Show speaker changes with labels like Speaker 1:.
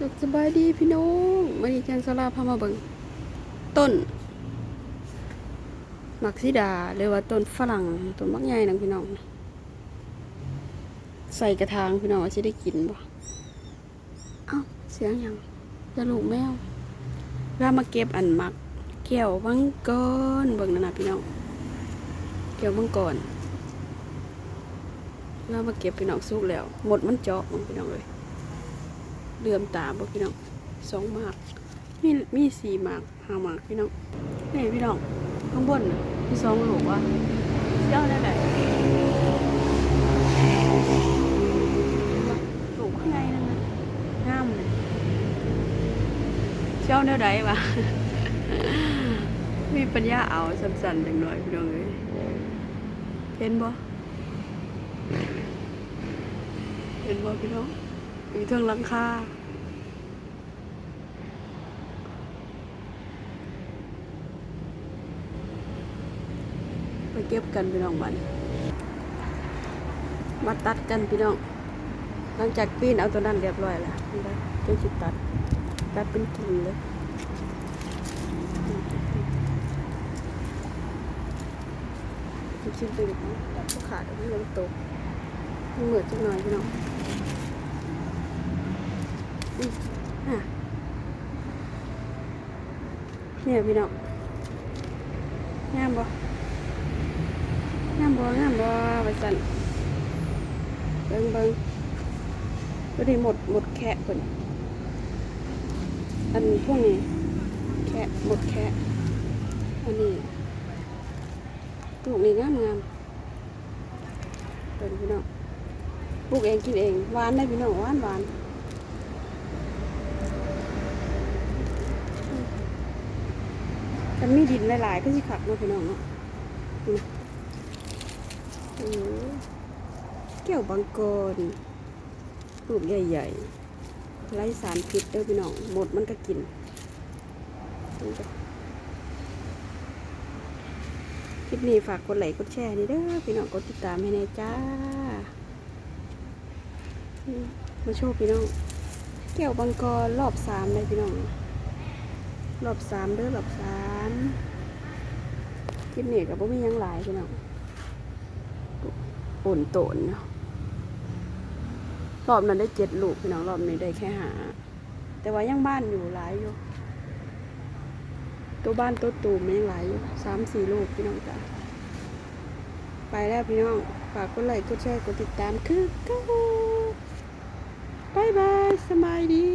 Speaker 1: สุขสบายดีพี่น้องวันนี้จันสลาพามาเบิงต้นมักซิดาหรือว่าต้นฝรั่งต้นมักใหญ่นังพี่น้อง ใส่กระถางพี่น้องจะได้กินบ่เอ้าเสียงยังจะลูกแมวเรามาเก็บอันมักแก้วมังกรเบิ่งนั่นะพี่น้องแก้วมังกรเรามาเก็บพี่น้องสุกแล้ว หมดมันเจาะของพี่น้องเลย เลื่อมตาบ่พี่น้องสองหมาก มีมีสี่หมากห้าหมากพี่น้องนี่พี่น้องข้างบนน่ะมีสองหลกว่ะเจ้าได้ไหนหลกข้างในนั่นนะงามเลยเจ้าแนวใดวะมีปัญญาเอาสั้นๆจังหน่อยพี่น้องเอ้ยเห็นบ่เห็นบ่พี่น้อง อยู่เทิงลังคาไปเก็บกันพี่น้องบันมาตัดกันพี่น้อง หลังจากปีนเอาตัวนั้นเรียบร้อยแล้วนี่ได้เจ้าจิตตัด ตัดเป็นกิ่งเลยชิ้นๆไปอีกนะตัดก็ขาดไม่ลงตกเหมือนจังหน่อยพี่น้อง เนี่ยพี่น้องงามบ่งามบ่งามบ่ไปสั่นเบิ่งเบิ่งตัวนี้หมดหมดแค่เพิ่นอันพวกนี้แค่หมดแค่อันนี้ลูกนี่งามงามเพิ่นพี่น้องปลูกเองกินเองหวานได้พี่น้องหวานหวานันมีดินหลายๆก็สิขักเนาะพี่น้องเนาะโอ้โหแก้วบางกรลูกใหญ่ๆไร้สารพิษเด้อพี่น้องหมดมันก็กินนี่จ้ะคลิปนี้ฝากกดไลค์กดแชร์นี่เด้อพี่น้องกดติดตามให้แน่จ้ามาโชว์พี่น้องแก้วบางกรรอบสามเลยพี่น้องรอบสามเด้อรอบสาม คลิปนี้กับพ่มียังหลายพี่น้องป่นโตนเนาะรอบนั้นได้เจ็ดลูกพี่น้องรอบนี้ได้แค่หา แต่ว่ายังบ้านอยู่หลายอยู่ ตัวบ้านตัวตูมมันยังหลายอยู่สามสี่ลูกพี่น้องจ้ะไปแล้วพี่น้อง ฝากกดไลค์กดแชร์กดติดตามคือก้าบายบายสบายดี